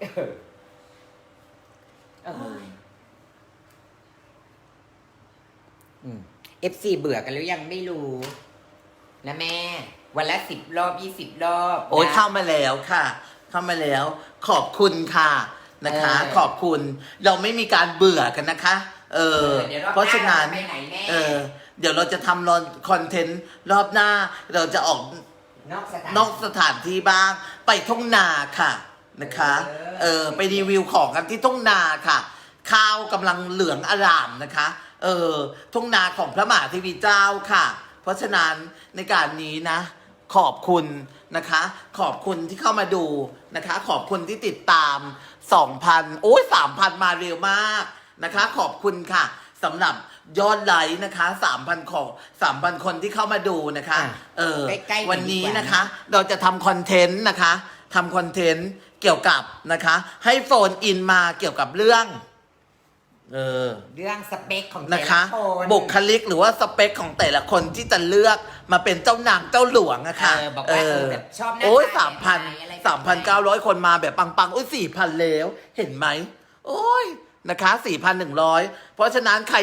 เออเออเอฟซีเบื่อกันแล้วยังไม่รู้ นะแม่ วันละสิบรอบยี่สิบรอบโอ้ยนะ เข้ามาแล้วค่ะ เข้ามาแล้ว ขอบคุณค่ะนะคะ เออ ขอบคุณ เราไม่มีการเบื่อกันนะคะ เออเดี๋ยวรอบหน้าเพราะฉะนั้นเราไปไหนแม่เออ เดี๋ยวเราจะทำรอนคอนเทนต์รอบหน้า เราจะออกนอกสถานนอกสถานที่บ้าง ไปทุ่งนาค่ะ นะคะเออเออไปรีวิวของกันที่ทุ่งนาค่ะ ข้าวกำลังเหลืองอร่ามนะคะ เออ ทุ่งนาของพระมหาเทีวีเจ้าค่ะ เพราะฉะนั้นในการนี้นะ ขอบคุณนะคะ ขอบคุณที่เข้ามาดูนะคะ ขอบคุณที่ติดตาม 2,000 โอ้ย3,000 มาเร็วมากนะคะ ขอบคุณค่ะสำหรับยอดไลค์นะคะ3,000ของ3,000 คนที่เข้ามาดูนะคะอะเออใกล้ๆวันนี้ดีกว่านะคะ เราจะทำคอนเทนต์นะคะทำคอนเทนต์ เกี่ยวกับนะคะ ให้โฟนอินมาเกี่ยวกับเรื่อง เออ เรื่องสเปคของแต่นะละคะ คนบุคลิกหรือว่าสเปคของแต่ละคนที่จะเลือกมาเป็นเจ้านางเจ้าหลวงอะค่ะเออบอกว่าเออแบบชอบหน้าโอ้ยตาสามพันแบบไหนอะไรแบบไหน สามพันเก้าร้อยคนมาแบบปังๆโอ้ยสี่พันแล้ว เห็นไหม โอ้ย นะคะสี่พันหนึ่งร้อยเพราะฉะนั้นใคร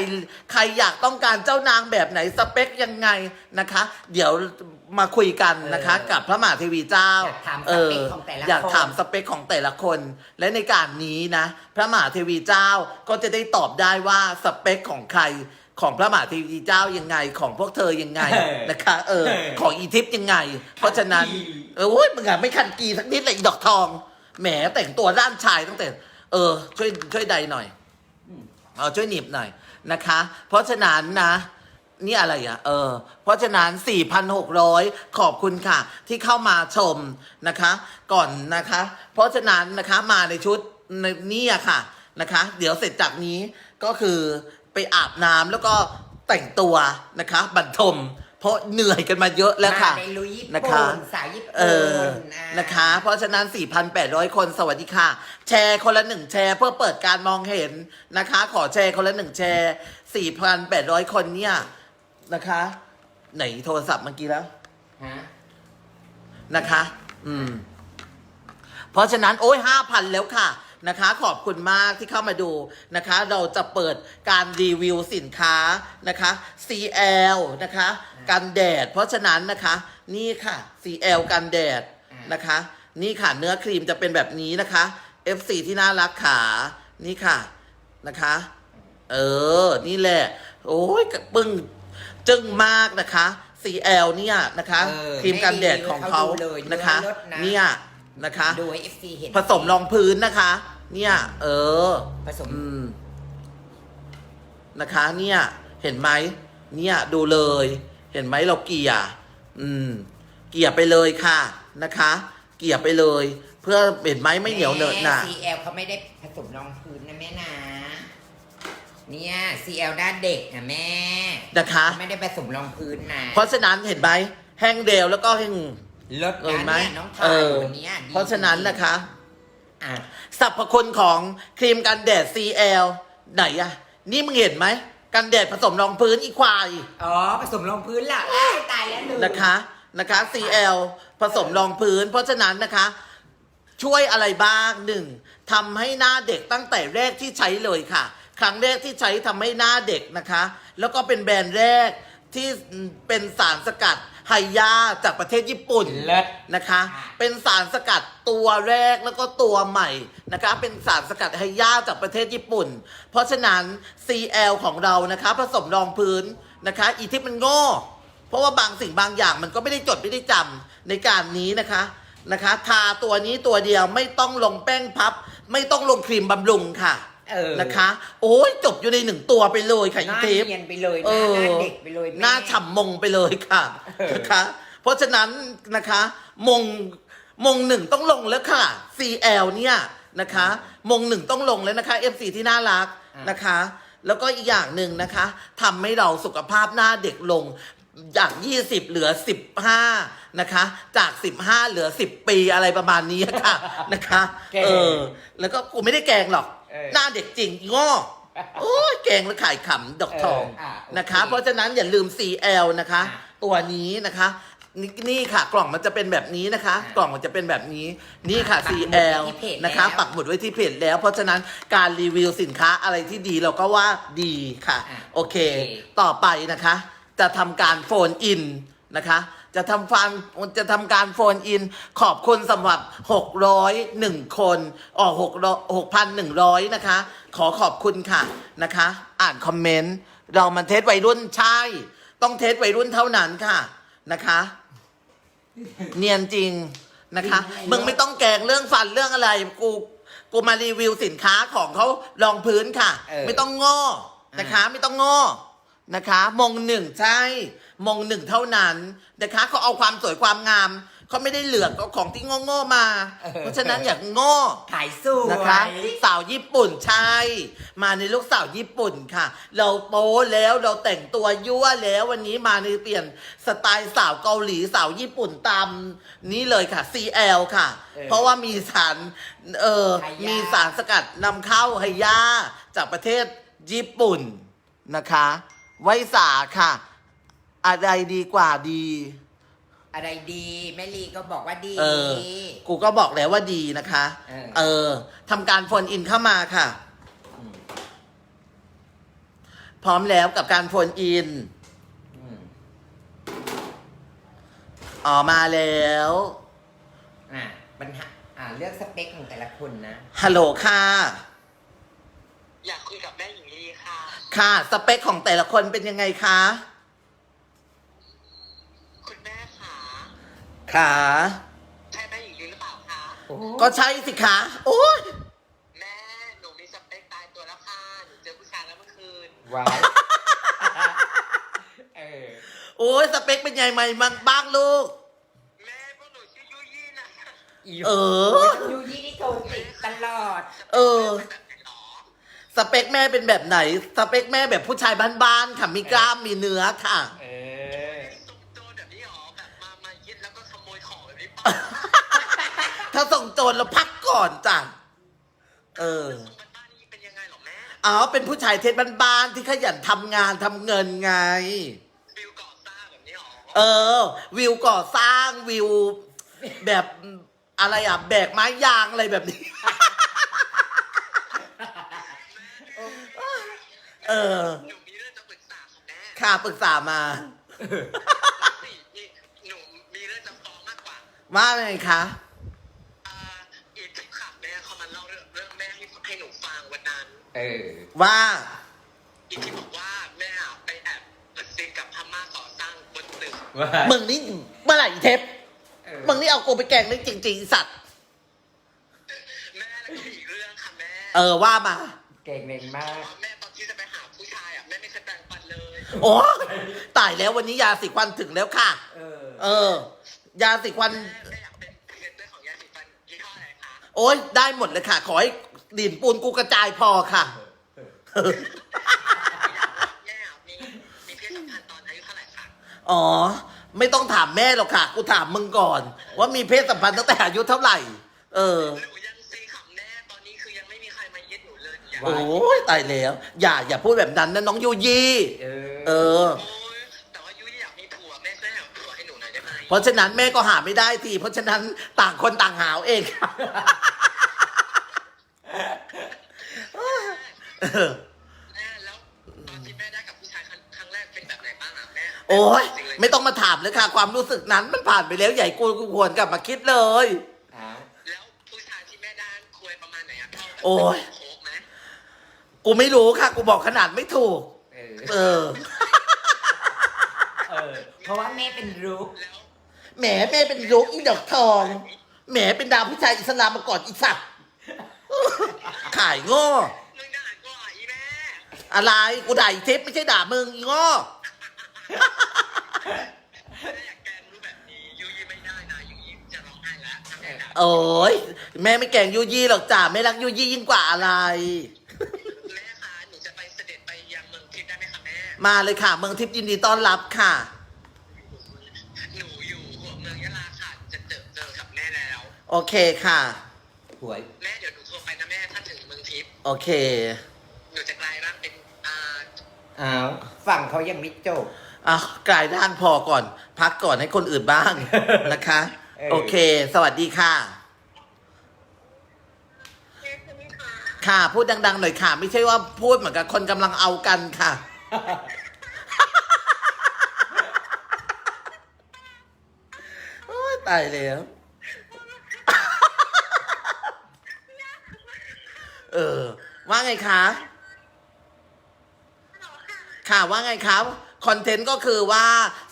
ใครอยากต้องการเจ้านางแบบไหนสเปคยังไงนะคะ เดี๋ยวมาคุยกันนะคะ กับพระมหาเทวีเจ้าอยากถามสเอเปอคของแต่ละอยากคนถามสเปคของแต่ละคน และในการนี้นะ พระมหาเทวีเจ้าก็จะได้ตอบได้ว่าสเปคของใครของพระมหาเทวีเจ้ายังไงของพวกเธอยังไงเออนะคะเออเออ ของอีทิพย์ยังไง เพราะฉะนั้นคันกีเออโอ้ยมึงอะไม่คันกีสักนิดเลยอีดอกทองแหมแต่งตัวด้านชายตั้งแต่ เออ ช่วยช่วยใดหน่อยเอาช่วยหนีบหน่อยนะคะ เพราะฉะนั้นนะนี่อะไรอะ เออ เพราะฉะนั้น 4,600 ขอบคุณค่ะ ที่เข้ามาชมนะคะ ก่อนนะคะ เพราะฉะนั้นนะคะมาในชุดในนี่อะค่ะนะคะ เดี๋ยวเสร็จจากนี้ก็คือไปอาบน้ำแล้วก็แต่งตัวนะคะบรรทม เพราะเหนื่อยกันมาเยอะแล้วค่ะมาในลุยญี่ปุ่นนะคะสายญี่เอปุ่อนอ่านะคะ เพราะฉะนั้น 4,800 คนสวัสดีค่ะ แชร์คนละหนึ่งแชร์เพื่อเปิดการมองเห็นนะคะ ขอแชร์คนละหนึ่งแชร์ 4,800 คนเนี่ยนะคะ ไหนโทรศัพท์เมื่อกี้แล้วฮะนะคะ อืม เพราะฉะนั้นโอ้ยห้าพันแล้วค่ะ นะคะ ขอบคุณมากที่เข้ามาดูนะคะ เราจะเปิดการรีวิวสินค้านะคะ CL นะคะ กันแดด เพราะฉะนั้นนะคะนี่ค่ะ CL กันแดดนะคะ นี่ค่ะเนื้อครีมจะเป็นแบบนี้นะคะ FC ที่น่ารักขานี่ค่ะนะคะ เออ นี่แหละ โอ้ยปึ้งจึ้งมากนะคะ CL เนี่ยนะคะเออครีมกันแดดของเขาไม่ดีเลยนะคะ เนื้อรสนะเนี่ย นะคะ ดูให้เอฟซีเห็นผสมรองพื้นนะคะ เนี่ย เออ ผสม อืม นะคะ เนี่ย เห็นไหมเนี่ย ดูเลย เห็นไหมเราเกลี่ยอืม เกลี่ยไปเลยค่ะนะคะ เกลี่ยไปเลย เพื่อเห็นไหมไม่เหนียวเหนอะหนะแม่ CL เขาไม่ได้ผสมรองพื้นนะแม่นะเนี่ย CL ด้านเด็กนะแม่นะคะ เขาไม่ได้ผสมรองพื้นนะ เพราะฉะนั้นเห็นไหมแห้งเดวแล้วก็แห้ง ลดเห็นนะไหมเนี่ยน้องทาเอยอวันเนี้ยดีเพราะฉะนั้นนะคะ อะสรรพคุณของครีมกันแดด CL ไหนอะนี่มึงเห็นไหม กันแดดผสมรองพื้นอีควาย อ๋อผสมรองพื้นล่ะอ้ายตายแล้วลืมนะคะนะคะ CL ผสมรองพื้น เพราะฉะนั้นนะคะ ช่วยอะไรบ้างหนึ่งทำให้หน้าเด็กตั้งแต่แรกที่ใช้เลยค่ะ ครั้งแรกที่ใช้ทำให้หน้าเด็กนะคะ แล้วก็เป็นแบรนด์แรกที่เป็นสารสกัด ไฮยาจากประเทศญี่ปุ่นเลิศ นะคะ เป็นสารสกัดตัวแรกแล้วก็ตัวใหม่นะคะ เป็นสารสกัดไฮยาจากประเทศญี่ปุ่น เพราะฉะนั้น CL ของเรานะคะ ผสมรองพื้นนะคะ อีที่มันโง่ เพราะว่าบางสิ่งบางอย่างมันก็ไม่ได้จดไม่ได้จำในการนี้นะคะนะคะ ทาตัวนี้ตัวเดียวไม่ต้องลงแป้งพับ ไม่ต้องลงครีมบำรุงค่ะ เออนะคะ โอ้ยจบอยู่ในหนึ่งตัวไปเลยค่ะหอีน้าทิพเนียนไปเลยหเอน้าอ หน้าเด็กไปเลยแม่ หน้าฉ่ำมงไปเลยค่ะเออ นะคะ เพราะฉะนั้นนะคะ มงมงหนึ่งต้องลงแล้วค่ะ CL เนี่ยนะคะ มงหนึ่งต้องลงแล้วนะคะ FC ที่น่ารักนะคะ แล้วก็อีกอย่างหนึ่งนะคะทำให้เราสุขภาพหน้าเด็กลงจาก 20 เหลือ 15 นะคะ จาก 15 เหลือ 10 ปีอะไรประมาณนี้ค่ะ นะคะ แกง เออ แล้วก็กูไม่ได้แกล้งหรอกเออ หน้าเด็กจริงอีง้อโอ้ยแกล้งแล้วขายขำดอกทองเอออะโอเคนะคะ เพราะฉะนั้นอย่าลืม CL นะคะ อะตัวนี้นะคะนี่นี่ค่ะ กล่องมันจะเป็นแบบนี้นะคะ อะกล่องมันจะเป็นแบบนี้นี่ค่ะ ปักหมุด CL ไว้ที่เพจนะคะ แล้วปักหมุดไว้ที่เพจแล้ว เพราะฉะนั้นการรีวิวสินค้าอะไรที่ดีเราก็ว่าดีค่ะ อะโอเค โอเค ต่อไปนะคะ จะทำการโฟนอินนะคะ จะทำฟันจะทำการโฟนอิน ขอบคุณสำหรับ 601 คนอ๋อ6 6,100 นะคะ ขอขอบคุณค่ะนะคะ อ่านคอมเมนต์ เรามันเทสวัยรุ่นใช่ ต้องเทสวัยรุ่นเท่านั้นค่ะนะคะ เนียนจริงนะคะ มึงไม่ต้องแกงเรื่องฟันเรื่องอะไร กูกูมารีวิวสินค้าของเขารองพื้นค่ะเออไม่ต้องโง่นะคะ ไม่ต้องโง่นะคะ มงหนึ่งใช่ มงหนึ่งเท่านั้นนะคะเขาเอาความสวยความงาม เขาไม่ได้เหลือกเอาของที่โง่ๆมา เพราะฉะนั้นอย่าโง่ขายสวยนะคะสาวญี่ปุ่นใช่มาในลูกสาวญี่ปุ่นค่ะ เราโป้แล้วเราแต่งตัวยั่วแล้ววันนี้มาในเปลี่ยนสไตล์สาวเกาหลีสาวญี่ปุ่นตามนี้เลยค่ะ CL ค่ะ เออเพราะว่ามีสารเออไฮยามี มีสารสกัดนำเข้าไฮยาจากประเทศญี่ปุ่นนะคะ ไว้สาค่ะ อะไรดีกว่าดี อะไรดีแม่ลีก็บอกว่าดี เออ กูก็บอกแล้วว่าดีนะคะ เออ เออทำการโฟนอินเข้ามาค่ะ มพร้อมแล้วกับการโฟนอิน อืมอ๋อมาแล้ว อะปัญหาอ่าเลือกสเปคของแต่ละคนนะ ฮัลโหลค่ะ อยากคุยกับแม่หญิงลีค่ะ ค่ะ สเปคของแต่ละคนเป็นยังไงคะ คุณแม่ค่ะ ค่ะใช่แม่หญิงลีหรือเปล่าคะโอ้ก็ใช่สิคะโอ้ยแม่หนูมีสเปคตายตัวแล้วค่ะหนูเจอผู้ชายแล้วเมื่อคืนว้าวเออโอ้ยสเปคเป็นยังไงบ้างบ้างลูก แม่พวกหนูชื่อยุยี่นะเออ ยูยี่นี่โทรติดตลอด เออแบบไหนหรอสเปคแม่เป็นแบบไหน สเปคแม่แบบผู้ชายบ้านๆค่ะมีกล้ามมีเนื้อค่ะ ถ้าส่งโจรเราพักก่อนจ้ะ เออส่งกันบ้านนี่เป็นยังไงหรอแม่อ๋อ เป็นผู้ชายเทศบ้านๆที่ขยันทำงานทำเงินไงฟิลก่อสร้างแบบนี้หรอเออ วิวก่อสร้างวิว แบบอะไรอะ แบกไม้ยางอะไรแบบนี้ เออ หนูมีเรื่องจะปรึกษาค่ะแม่ค่ะปรึกษามานี่นี่หนูมีเรื่องจะฟ้องมากกว่า ว่าไงคะ เออ ว่าอีกที่บอกว่าแม่อะไปแอบกระซิบกับพม่าก่อสร้างบนตึกว่ามึงนี่เมื่อไหร่อีเทปเออมึงนี่เอากูไปแกล้งเรื่องจริงๆอีสัตว์แม่แล้วก็มีอีกเรื่องค่ะแม่เออว่ามา เก่งเองมาก แม่ตอนที่จะไปหาผู้ชายอะแม่ไม่เคยแปรงฟันเลยโอ้ตายแล้ววันนี้ยาสีควันถึงแล้วค่ะ เออ เออ ยาสีควัน แม่แม่อยากเป็นพรีเซนเตอร์ของยาสีฟันยี่ห้ออะไรคะ โอ้ยได้หมดเลยค่ะ ขอให้ ดินปูนกูกระจายพอค่ะแม่อะมีมีเพศสัมพันธ์ตอนอายุเท่าไหร่คะอ๋อ ไม่ต้องถามแม่หรอกค่ะ กูถามมึงก่อน ว่ามีเพศสัมพันธ์ตั้งแต่อายุเท่าไหร่ เออ หนูยังซีขำแม่ตอนนี้คือยังไม่มีใครมายึดหนูเลยอยากโอ้ยตายแล้ว อย่าอย่าพูดแบบนั้นนะน้องยูยี่เออ เออ โอ้ยแต่ว่ายุ้ยอยากมีผัวแม่ช่วยหาผัวให้หนูหน่อยได้ไหม เพราะฉะนั้นแม่ก็หาไม่ได้ทีเพราะฉะนั้นต่างคนต่างหาเอาเองค่ะเออ แม่แล้วตอนที่แม่ได้กับผู้ชายครั้งครั้งแรกเป็นแบบไหนบ้างอะแม่โอ้ยจริงๆเลไม่ต้องมาถามเลยค่ะ ความรู้สึกนั้นมันผ่านไปแล้วใหญ่กูกูควรกลับมาคิดเลยอ้าวแล้วผู้ชายที่แม่ได้คุยประมาณไหนอะเท่ากับโอ้ยโค้กไหมกูไม่รู้ค่ะ กูบอกขนาดไม่ถูก เออเออเออ เพราะว่าแม่เป็นรู้แล้วแหมแม่เป็นลูกอีดอกทองแหมเป็นดาวผู้ชายอิสลามมาก่อนอีสัตว์ขายโง่ มึงด่ากูเหรออีแม่ อะไรกูด่าอีเทปไม่ใช่ด่ามึงอีโง่แม่อยากแกล้งรู้แบบนี้ยุ้ยไม่ได้นะยุ้ยจะร้องไห้แล้วทำไงนะโอ้ยแม่ไม่แกล้งยูยี่หรอกจ้าไม่รักยูยี่ยิ่งกว่าอะไร แม่คะหนูจะไปเสด็จไปยังเมืองทิพย์ได้ไหมคะแม่ มาเลยค่ะ เมืองทิพย์ยินดีต้อนรับค่ะ หนูอยู่หัวเมืองยะลาค่ะ จะเจอเจอกับแม่แล้ว โอเคค่ะหวยแม่เดี๋ยวหนูโทรไปนะแม่ถ้าถึงเมืองทิพย์โอเค หนูจะกลายร่างเป็น อ่าอ้าวฝั่งเขายังไม่จบ อะกลายร่างพอก่อน พักก่อนให้คนอื่นบ้าง นะคะ เออ โอเค สวัสดีค่ะเจ๊ใช่ไหมคะค่ะพูดดัง ๆ หน่อยค่ะ ไม่ใช่ว่าพูดเหมือนกับคนกำลังเอากันค่ะ โอ้ยตายแล้วเออ ว่าไงคะ ค่ะว่าไงครับคอนเทนต์ก็คือว่า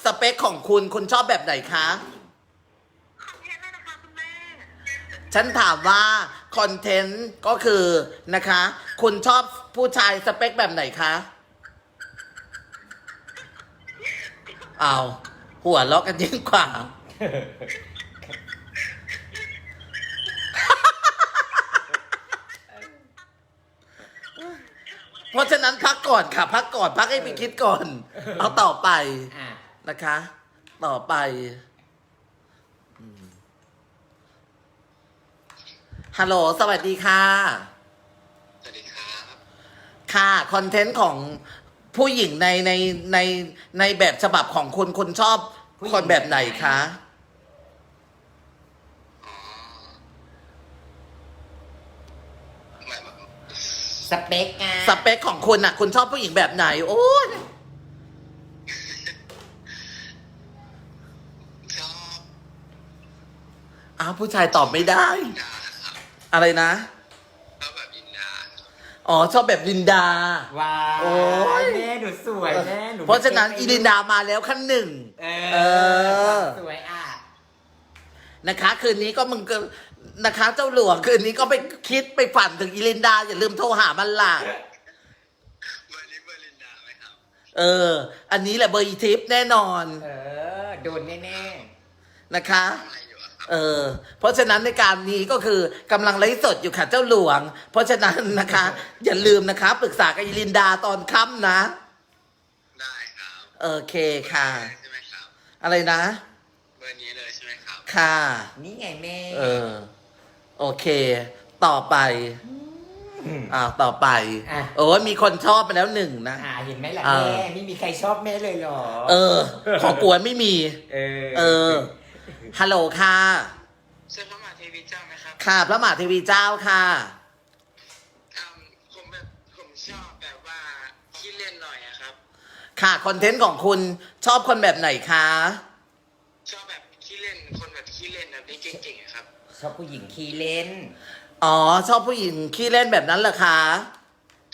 สเปคของคุณคุณชอบแบบไหนคะขอบคุณนะคะคุณแม่ฉันถามว่าคอนเทนต์ก็คือนะคะ คุณชอบผู้ชายสเปคแบบไหนคะเอาวหัวล็อกกันยิ่งกว่า เพราะฉะนั้นพักก่อนค่ะ พักก่อนพักให้ไปคิดก่อน เอาต่อไปอะนะคะ ต่อไปอืมฮัลโหลสวัสดีค่ะ สวัสดีครับค่ะ คอนเทนต์ของผู้หญิงในในในในแบบฉบับของคุณคุณชอบคนแบบไหนคะ อ๋อหมายว่า สเปคไงสเปคของคุณอะ คุณชอบผู้หญิงแบบไหน โอ้ยชอบอ้าวผู้ชายตอบไม่ได้ ดาครับอะไรนะ ชอบแบบยินดาอ๋อ ชอบแบบลินดา ว้าโอ้ย แม่หนูสวยแม่หนูเพราะฉะนั้นอีลินดามาแล้วขั้นหนึ่ง เอเอออ สวยอะ นะคะ คืนนี้ก็มึงก็นะคะ เจ้าหลวงคืนนี้ก็ไปคิดไปฝันถึงอีลินดา อย่าลืมโทรหามันล่ะเบอร์นี้เบอร์ลินดาไหมครับเออ อันนี้แหละเบอร์อีทิปแน่นอน เออ โดนแน่นะคะทำอะไรอยู่อะครับเออ เพราะฉะนั้นในการนี้ก็คือกำลังไลฟ์สดอยู่ค่ะเจ้าหลวง เพราะฉะนั้นนะคะ อย่าลืมนะคะปรึกษากับอีลินดาตอนค่ำนะ ได้ครับโอเคค่ะ ใช่ไหมครับ อะไรนะ เบอร์นี้เลยใช่ไหม ครับค่ะๆนี่ไงแม่ เออ โอเค ต่อไปอ่าต่อไปอะ โอ้ยมีคนชอบไปแล้วหนึ่งนะ อ่าเห็นไหมล่ะเออแม่ไม่มีใครชอบแม่เลยเหรอ เออ ของกวนไม่มี เออเออ ฮัลโหลค่ะเสื้อพระมหาเทวีเจ้าไหมครับค่ะ พระมหาเทวีเจ้าค่ะ อืมผมแบบผมชอบแบบว่าขี้เล่นหน่อยอะครับ ค่ะ คอนเทนต์ของคุณชอบคนแบบไหนคะ ชอบแบบขี้เล่น คนแบบขี้ เล่นแบบนี้เก่งๆอะครับ ชอบผู้หญิงขี้เล่น อ๋อ ชอบผู้หญิงขี้เล่นแบบนั้นเหรอคะ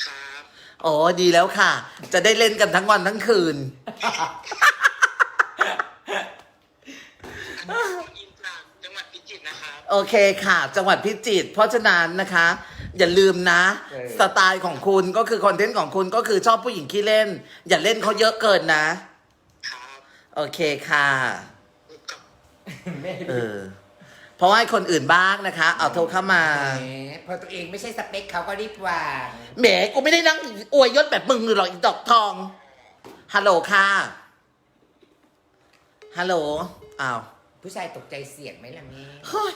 ครับอ๋อดีแล้วค่ะ จะได้เล่นกันทั้งวันทั้งคืน คนอินจากจังหวัดพิจิตรนะครับ โอเคค่ะ จังหวัดพิจิตรเพราะฉะนั้นนะคะ อย่าลืมนะ เออ สไตล์ของคุณก็คือคอนเทนต์ของคุณก็คือชอบผู้หญิงขี้เล่น อย่าเล่นเขาเยอะเกินนะ ครับโอเคค่ะ กับ แม่เออ เพราะว่าให้คนอื่นบ้างนะคะ เอาโทรเข้ามาแหมพอตัวเองไม่ใช่สเปคเขาก็รีบวางแหมกูไม่ได้นั่งอวยยศแบบมึงหรอกอีดอกทองฮัลโหลค่ะฮัลโหลอ้าวผู้ชายตกใจเสียงไหมล่ะแม่เฮ้ย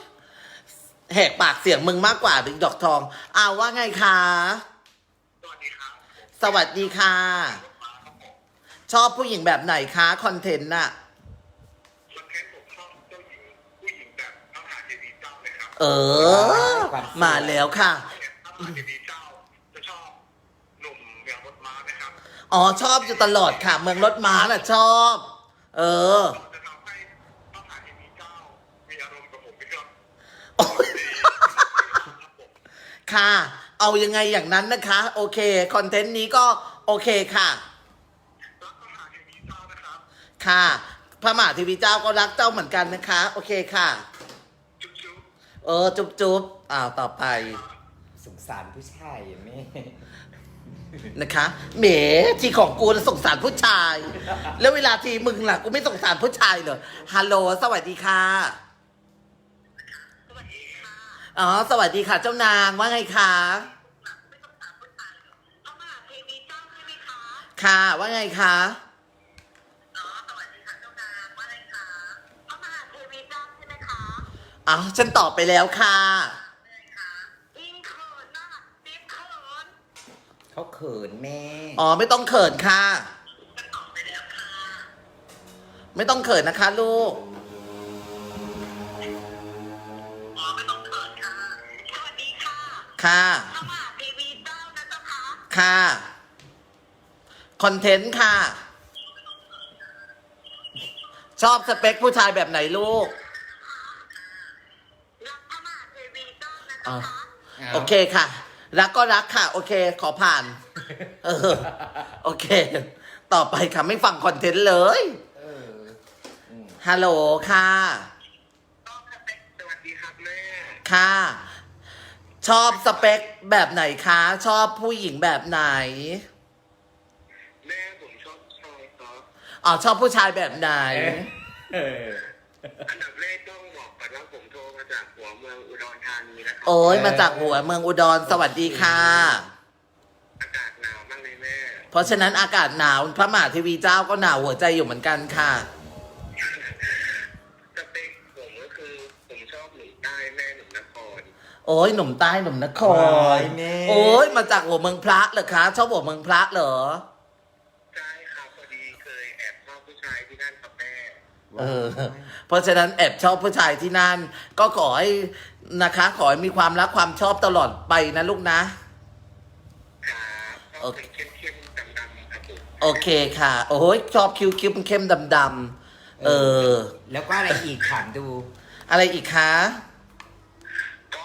แหกปากเสียงมึงมากกว่าอีดอกทองอ้าวว่าไงคะสวัสดีครับสวัสดีค่ะ ชอบผู้หญิงแบบไหนคะคอนเทนต์น่ะ เลยครับเออ มาแล้วค่ะพระมหาเทวีเจ้าจะชอบหนุ่มเมียรถม้าไหมครับอ๋อชอบอยู่ตลอดค่ะ เมืองรถม้าน่ะชอบ เออ จะทำให้พระมหาเทวีเจ้ามีอารมณ์กับผมไหมครับโอ๊ยค่ะ เอายังไงอย่างนั้นนะคะ โอเค คอนเทนต์นี้ก็โอเคค่ะ รักพระมหาเทวีเจ้านะครับ ค่ะ พระมหาเทีวีเจ้าก็รักเจ้าเหมือนกันนะคะ โอเคค่ะจุ๊บจุ๊บ เออ จุ๊บจุ๊บอ้าวต่อไป สงสารผู้ชายอะแม่ นะคะเหมที่ของกูน่ะสงสารผู้ชาย แล้วเวลาทีมึงล่ะ กูไม่สงสารผู้ชายเหรอฮัลโหลสวัสดีค่ะสวัสดีค่ะอ๋อ สวัสดีค่ะเจ้านางว่าไงคะไม่ต้องถามผู้ชายเหรอพระมหาเทวีเจ้าใช่ไหมคะ ค่ะ อ้าวฉันตอบไปแล้วค่ะเลยค่ะอิงเขินน่ะปิ๊บเขินเขาเขินแม่ อ๋อไม่ต้องเขินค่ะ ไม่ต้องเขินนะคะลูก อ๋อไม่ต้องเขินค่ะ สวัสดีค่ะค่ะเข้ามาทีวีเจ้านะเจ้าคะค่ะ คอนเทนต์ค่ะ ชอบสเปคผู้ชายแบบไหนลูก อ่าเจ้าค่ะโอเคค่ะ รักก็รักค่ะ โอเค ขอผ่าน เออ โอเค ต่อไปค่ะ ไม่ฟังคอนเทนต์เลย เอออืมฮัลโหลค่ะต้องสเปคสวัสดีครับแม่ค่ะ ชอบสเปคแบบไหนคะ ชอบผู้หญิงแบบไหน แม่ผมชอบชายครับอ๋อ ชอบผู้ชายแบบไหน เออ อันดับแรก จากหัวเมืองอุดรธานีนะครัโอ้ยมาจากหัวเมืองอุดรสวัสดีค่ะ อากาศหนาวมากเลยแม่เพราะฉะนั้นอากาศหนาวพระมหาเทีวีเจ้าก็หนาวหัวใจอยู่เหมือนกันค่ะ สเปคผมก็คือผมชอบหนุ่มใต้แม่หนุ่มนครโอ้ยหนุ่มใต้หนุ่มนครว้ายแม่ โอ้ยมาจากหัวเมืองพระเหรอคะชอบหัวเมืองพระเหรอ เออ เพราะฉะนั้นแอบชอบผู้ชายที่นั่น ก็ขอให้นะคะ ขอให้มีความรักความชอบตลอดไปนะลูกนะครับชอบเป็นเข้มๆดำๆครับผมโอเคค่ะ โอ้ยชอบคิ้วคิ้วเป็นเข้มดำๆเออ แล้วก็อะไรอีกถามดู อะไรอีกคะ ก็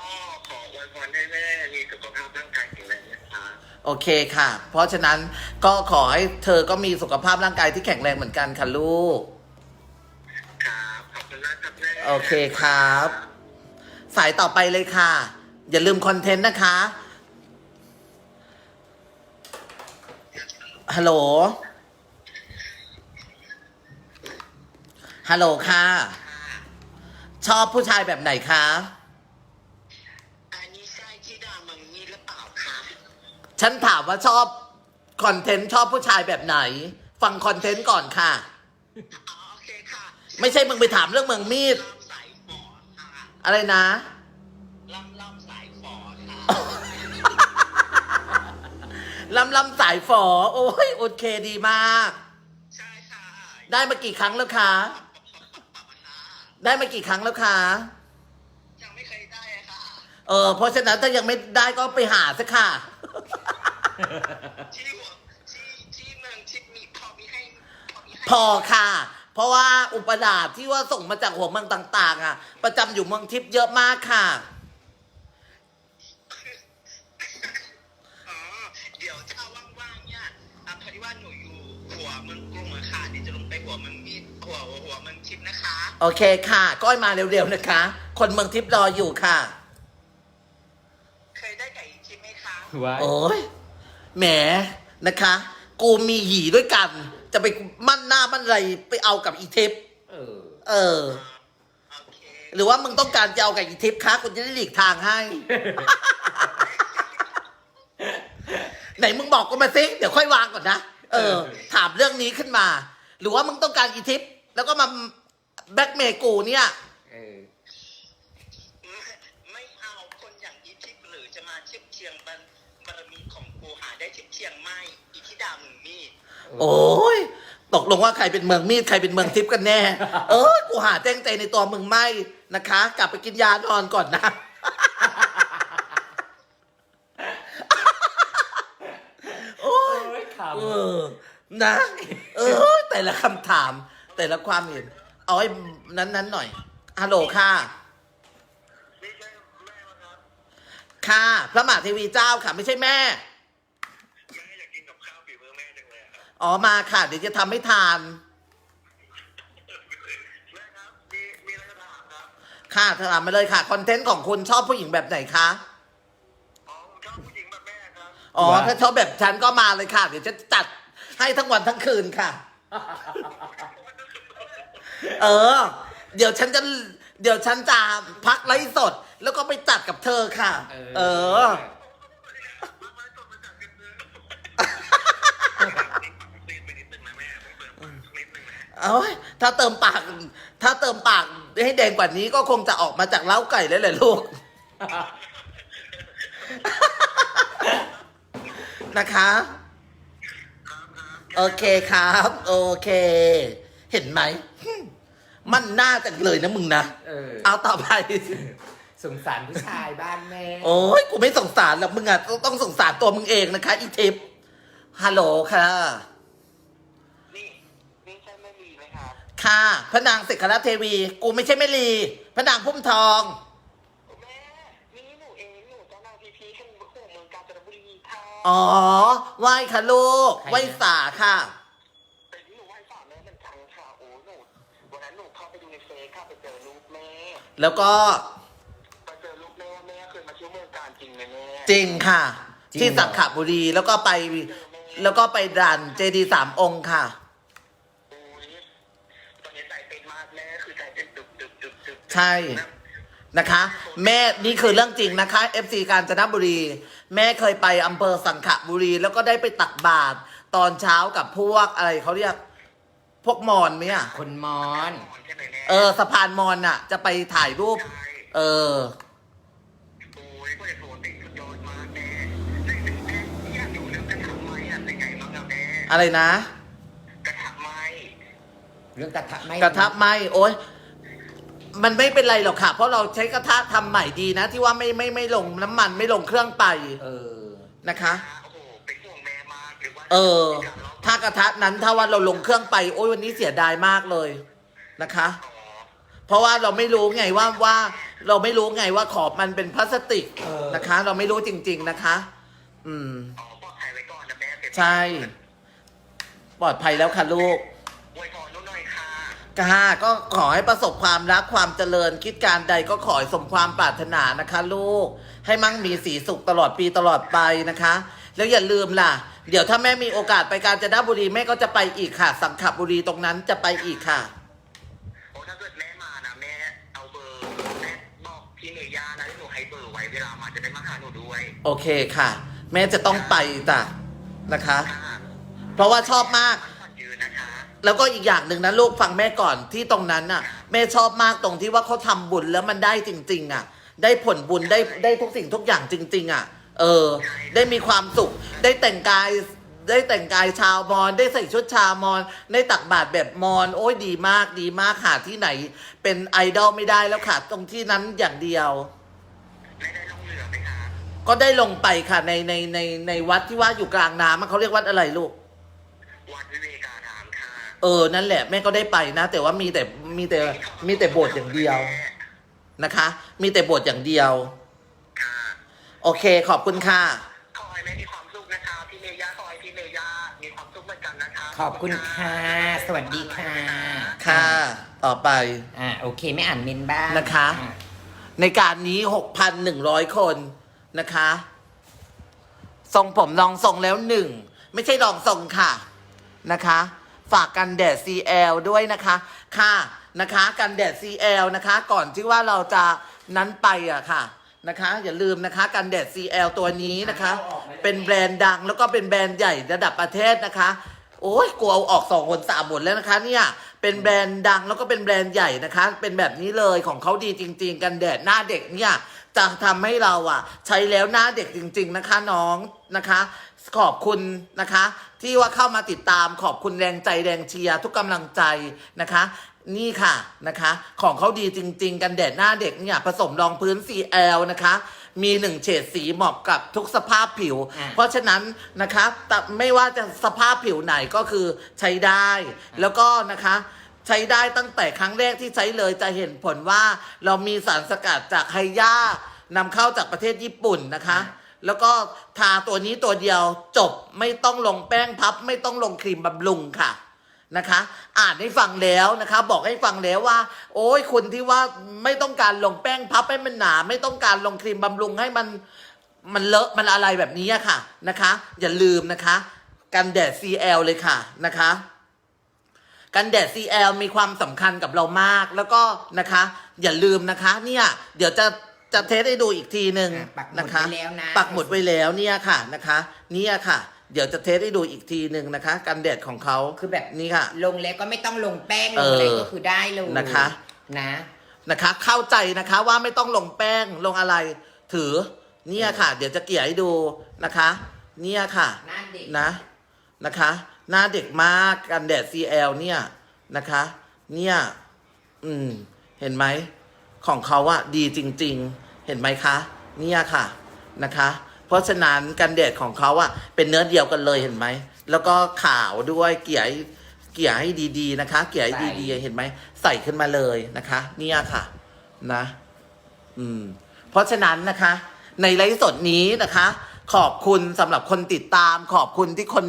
ขออวยพรให้แม่มีสุขภาพร่างกายแข็งแรงนะคะโอเคค่ะ เพราะฉะนั้นก็ขอให้เธอก็มีสุขภาพร่างกายที่แข็งแรงเหมือนกันค่ะลูก ครับขอบคุณมากครับแม่ โอเคครับ สายต่อไปเลยค่ะ อย่าลืมคอนเทนต์นะคะ ฮัลโหล ฮัลโหลค่ะ ชอบผู้ชายแบบไหนคะ อันนี้ใช่ที่ดามังนี่หรือเปล่าคะฉันถามว่าชอบคอนเทนต์ชอบผู้ชายแบบไหน ฟังคอนเทนต์ก่อนค่ะอ๋อโอเคค่ะ ไม่ใช่มึงไปถามเรื่องเมืองมีดล่ำสายฝอค่ะอะไรนะ ล่ำล่ำสายฝอค่ะลำลำสายฝอ โอ้ยโอเคดีมาก ใช่ค่ะได้มากี่ครั้งแล้วคะ ได้มากี่ครั้งแล้วคะ ยังไม่เคยได้อะค่ะ เออเพราะฉะนั้นถ้ายังไม่ได้ก็ไปหาสักค่ะ ที่หัวที่ที่เมืองทิพย์มีพอมีให้พอมีให้พอค่ะ เพราะว่าอุปราชที่ว่าส่งมาจากหัวเมืองต่าง ๆ อะ ประจำอยู่เมืองทิพย์เยอะมากค่ะ อ๋อ เดี๋ยวถ้าว่างๆเนี่ยอะพอดีว่าหนูอยู่หัวเมืองกรุงอะค่ะเดี๋ยวจะลงไปหัวเมืองมีดหัวหัวเมืองทิพย์นะคะ โอเคค่ะ ก้อยมาเร็วๆนะคะ คนเมืองทิพย์รออยู่ค่ะ เคยได้ไก่ทิพย์ไหมคะว่าโอ้ยแหมนะคะ กูมีหีด้วยกัน จะไปมั่นหน้ามั่นอะไรไปเอากับอีทิพย์เออ เออ โอเคหรือว่ามึงต้องการจะเอากับอีทิพย์คะคุณจะได้หลีกทางให้ ไหนมึงบอกกูมาสิเดี๋ยวค่อยวางก่อนนะเออ ถามเรื่องนี้ขึ้นมา หรือว่ามึงต้องการอีทิปแล้วก็มาแบล็กเมย์กูเนี่ย เออ ไม่ไม่เอาคนอย่างอีทิพย์หรือจะมาเทียบเทียงบารบารมีของกูหาได้เทียบเทียงไม่อีทิดามึงมีด โอ้ยตกลงว่าใครเป็นเมืองมีดใครเป็นเมืองทิพย์กันแน่ เออกูหาแจ้งใจในตัวมึงไม่นะคะ กลับไปกินยานอนก่อนนะ โอ้ยโอ้ยขเออนะ เออ แต่ละคำถาม แต่ละความเห็น เอาให้นั้นๆหน่อยฮัลโหลค่ะไม่ใช่แม่นะครับ ค่ะ พระมหาเทวีเจ้าค่ะ ไม่ใช่แม่ อ๋อมาค่ะ เดี๋ยวจะทำให้ทานแม่ครับมีมีอะไรจะถามครับค่ะถามมาเลยค่ะ คอนเทนต์ของคุณชอบผู้หญิงแบบไหนคะ อ๋อผมชอบผู้หญิงแบบแม่ครับอ๋อถ้าชอบแบบฉันก็มาเลยค่ะ เดี๋ยวจะจัดให้ทั้งวันทั้งคืนค่ะ เออ เดี๋ยวฉันจะ เดี๋ยวฉันจะพักไลฟ์สด แล้วก็ไปจัดกับเธอค่ะ เออ เอาถ้าเติมปาก ถ้าเติมปากให้แดงกว่านี้ก็คงจะออกมาจากเล้าไก่แล้วแหละลูก นะคะ โอเคครับ โอเค เห็นไหม มันน่าจังเลยนะมึงนะ เออเอาต่อไป สงสารผู้ชายบ้านแม่ โอ้ยกูไม่สงสารหรอกมึงอะต้องต้องสงสารตัวมึงเองนะคะ อีทิปฮัลโหลค่ะ นี่นี่ใช่แม่ลีไหม ครับค่ะพระนางสิกขเทวี กูไม่ใช่แม่ลีพระนางพุ่มทอง แม่นี่หนูเองหนูเจ้านางพีพีแห่งหัวเมืองกาญจนบุรีค่ะอ๋อไหว้ค่ะลูกไหว้สาค่ะ แต่ที่หนูไหว้ฝากแม่มันจังค่ะโอ้หนูวันนั้นหนูเข้าไปดูในเฟซค่ะไปเจอรูปแม่แล้วก็ไปเจอรูปแม่ว่าแม่เคยมาเที่ยวเมืองการจริงไหมแม่จริงค่ะที่สังขบุรีแล้วก็ไปแล้วก็ไปดันเจดีสามองค์ค่ะ ใช่นะคะ แม่นี่คือเรื่องจริงนะคะ FC กาญจนบุรี แม่เคยไปอำเภอสังขบุรี แล้วก็ได้ไปตักบาตรตอนเช้ากับพวกอะไรเขาเรียกพวกมอญไหมอะ คนมอน ใช่ไหมแม่เออสะพานมอญอะ จะไปถ่ายรูปใช่เออ โอ้ยก็จะโดนเด็กสุดยอดมากแม่แม่แม่อยากดูเรื่องกระถางไม้อะเป็นไงบ้างอะแม่อะไรนะ กระถางไม้ เรื่องกระทะไม่กระทะไหมโอ๊ย มันไม่เป็นไรหรอกค่ะ เพราะเราใช้กระทะทำใหม่ดีนะ ที่ว่าไม่ไม่ไม่ลงน้ำมันไม่ลงเครื่องไปเออ นะคะ โอ้โหเป็นห่วงแม่มากหรือว่าเออ ถ้ากระทะนั้นถ้าว่าเราลงเครื่องไป โอ้ยวันนี้เสียดายมากเลยนะคะอ๋อเพราะว่าเราไม่รู้ไงว่าว่า เราไม่รู้ไงว่าขอบมันเป็นพลาสติกเออ นะคะ เราไม่รู้จริง ๆนะคะ อืม อ๋อปลอดภัยไว้ก่อนนะแม่เป็น ใช่ ปลอดภัยแล้วค่ะลูก ค่ะค่ะก็ขอให้ประสบความรักความเจริญ คิดการใดก็ขอให้สมความปรารถนานะคะ ลูก ให้มั่งมีสีสุขตลอดปีตลอดไปนะคะ แล้วอย่าลืมล่ะ เดี๋ยวถ้าแม่มีโอกาสไปกาญจนบุรีแม่ก็จะไปอีกค่ะ สังขบุรีตรงนั้นจะไปอีกค่ะ โอ้ถ้าเกิดแม่มานะแม่เอาเบอร์แม่บอกพี่เมย่านะที่หนูให้เบอร์ไว้เวลามาจะได้มาหาหนูด้วยโอเคค่ะ แม่จะต้องไปจ้ะนะคะ ค่ะเพราะว่าชอบมาก แล้วก็อีกอย่างหนึ่งนะลูกฟังแม่ก่อนที่ตรงนั้นน่ะ แม่ชอบมากตรงที่ว่าเขาทำบุญแล้วมันได้จริง ๆ อะ ได้ผลบุญได้ได้ทุกสิ่งทุกอย่างจริง ๆ อะ เออ ได้มีความสุข ได้แต่งกาย ได้แต่งกายชาวมอญได้ใส่ชุดชาวมอญได้ตักบาตรแบบมอญโอ้ยดีมากดีมากหาที่ไหน เป็นไอดอลไม่ได้แล้วค่ะ ตรงที่นั้นอย่างเดียวแม่ได้ลงเรือไหมคะก็ได้ลงไปค่ะในในในในวัดที่ว่าอยู่กลางน้ำอะเขาเรียกวัดอะไรลูก วัดวิเวการามค่ะ เออ นั่นแหละแม่ก็ได้ไปนะ แต่ว่ามีแต่มีแต่มีแต่โบสถ์อย่างเดียวนะคะ มีแต่โบสถ์อย่างเดียว ค่ะโอเค ขอบคุณค่ะ ขอให้แม่มีความสุขนะคะพี่เมย่าขอให้พี่เมย่ามีความสุขเหมือนกันนะคะขอบคุณค่ะ สวัสดีค่ะ ค่ะ ต่อไป อ่าโอเคไม่อ่านเมนบ้างนะคะ อ่ในการนี้ 6,100 คนนะคะ ทรงผมลองทรงแล้วหนึ่ง ไม่ใช่ลองทรงค่ะนะคะ ฝากกันแดด CL ด้วยนะคะค่ะนะคะกันแดด CL นะคะ ก่อนที่ว่าเราจะนั้นไปอะค่ะนะคะ อย่าลืมนะคะกันแดด CL ตัวนี้นะคะ เป็นแบรนด์ดังแล้วก็เป็นแบรนด์ใหญ่ระดับประเทศนะคะ โอ้ยกลัวเอาออกสองคนสามหมดแล้วนะคะเนี่ยเป็นแบรนด์ดังแล้วก็เป็นแบรนด์ใหญ่นะคะ เป็นแบบนี้เลยของเขาดีจริง ๆ กันแดดหน้าเด็กเนี่ยจะทำให้เราอะใช้แล้วหน้าเด็กจริง ๆนะคะน้องนะคะ ขอบคุณนะคะ ที่ว่าเข้ามาติดตามขอบคุณแรงใจแรงเชียร์ทุกกำลังใจนะคะ นี่ค่ะนะคะ ของเขาดีจริง ๆ กันแดดหน้าเด็กเนี่ยผสมรองพื้น CL นะคะ มีหนึ่งเฉดสีเหมาะกับทุกสภาพผิวอะเพราะฉะนั้นนะคะแต่ไม่ว่าจะสภาพผิวไหนก็คือใช้ได้ แล้วก็นะคะใช้ได้ตั้งแต่ครั้งแรกที่ใช้เลยจะเห็นผลว่าเรามีสารสกัดจากไฮย่านำเข้าจากประเทศญี่ปุ่นนะคะ แล้วก็ทาตัวนี้ตัวเดียวจบไม่ต้องลงแป้งพับ ไม่ต้องลงครีมบำรุงค่ะนะคะ อ่านให้ฟังแล้วนะคะ บอกให้ฟังแล้วว่า โอ้ยคุณที่ว่าไม่ต้องการลงแป้งพับให้มันหนา ไม่ต้องการลงครีมบำรุงให้มันมันเลอะมันอะไรแบบนี้อะค่ะนะคะ อย่าลืมนะคะ กันแดด CL เลยค่ะนะคะกันแดด CL มีความสำคัญกับเรามาก แล้วก็นะคะ อย่าลืมนะคะ เนี่ย เดี๋ยวจะ จะเทสให้ดูอีกทีหนึ่งอะปักหมุดนะคะ ไว้แล้วนะ ปักหมุดไว้แล้วเนี่ยค่ะนะคะ เนี่ยค่ะ เดี๋ยวจะเทสให้ดูอีกทีหนึ่งนะคะ กันแดดของเขาคือแบบนี่ค่ะ ลงแล้วก็ไม่ต้องลงแป้งลเองออะไรก็คือได้เลยนะคะ นะ นะคะ เข้าใจนะคะว่าไม่ต้องลงแป้งลงอะไร ถือ เนี่ยค่ะ เดี๋ยวจะเกี่ยให้ดูนะคะ เนี่ยค่ะ หน้าเด็กนะนะคะ หน้าเด็กมากกันแดด CL เนี่ยนะคะ เนี่ย อืม เห็นไหม ของเขาอะดีจริง ๆ เห็นไหมคะเนี่ยค่ะนะคะ เพราะฉะนั้นกันแดดของเขาอะเป็นเนื้อเดียวกันเลยเห็นไหม แล้วก็ขาวด้วยเกลี่ยให้เกลี่ยให้ดีๆนะคะ เกลี่ยให้ดีๆเห็นไหมใส่ขึ้นมาเลยนะคะ เนี่ยค่ะนะ อืม เพราะฉะนั้นนะคะ ในไลฟ์สดนี้นะคะ ขอบคุณสำหรับคนติดตาม ขอบคุณที่คน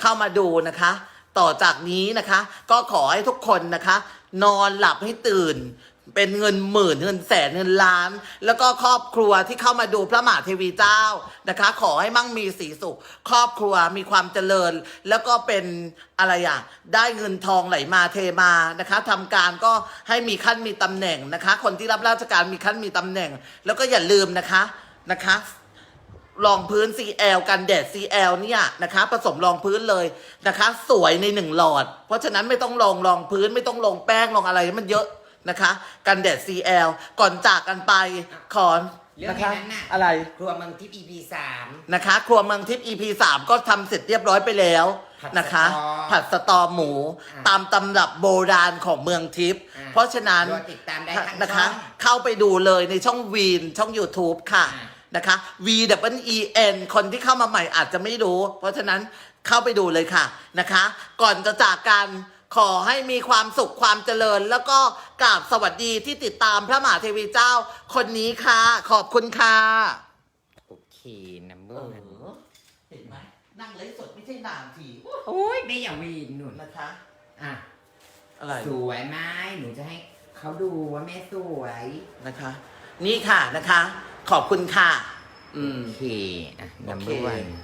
เข้ามาดูนะคะ ต่อจากนี้นะคะ ก็ขอให้ทุกคนนะคะ นอนหลับให้ตื่น เป็นเงินหมื่นเงินแสนเงินล้าน แล้วก็ครอบครัวที่เข้ามาดูพระมหาเทวีเจ้านะคะ ขอให้มั่งมีสีสุข ครอบครัวมีความเจริญ แล้วก็เป็นอะไรอะได้เงินทองไหลมาเทมานะคะทำการก็ให้มีขั้นมีตำแหน่งนะคะ คนที่รับราชการมีขั้นมีตำแหน่ง แล้วก็อย่าลืมนะคะนะคะรองพื้น CL กันแดด CL เนี่ยนะคะ ผสมรองพื้นเลยนะคะ สวยในหนึ่งหลอด เพราะฉะนั้นไม่ต้องลงรองพื้นไม่ต้องลงแป้งลงอะไรมันเยอะ นะคะ กันแดด CL ก่อนจากกันไปขอเรื่องนะในคะนั้นน่ะ อะไรครัวเมืองทิพย์ EP สาม นะคะ ครัวเมืองทิพย์ EP 3ก็ทำเสร็จเรียบร้อยไปแล้วผัดนะคะสตอผัดสตอหมูอ่าตามตำรับโบราณของเมืองทิพย์อ่าเพราะฉะนั้นรอติดตามได้ทางนะคะ ช่องเข้าไปดูเลยในช่องวีนช่อง YouTube ค่ะ อ่า นะคะ V W E N คนที่เข้ามาใหม่อาจจะไม่รู้ เพราะฉะนั้นเข้าไปดูเลยค่ะนะคะ ก่อนจะจากกัน ขอให้มีความสุขความเจริญ แล้วก็กราบสวัสดีที่ติดตามพระมหาเทวีเจ้า คนนี้ค่ะ ขอบคุณค่ะ โอเคนัมเบอร์เห็นไหมนั่งไลฟ์สดไม่ใช่นานทีโอ้ยไม่อย่าวีนหนุนนะคะ อะ อะไรสวยไหมหนูจะให้เขาดูว่าแม่สวยนะคะ นี่ค่ะนะคะ ขอบคุณค่ะ อืมโอเคอะโอนัมเคเบอร์วัน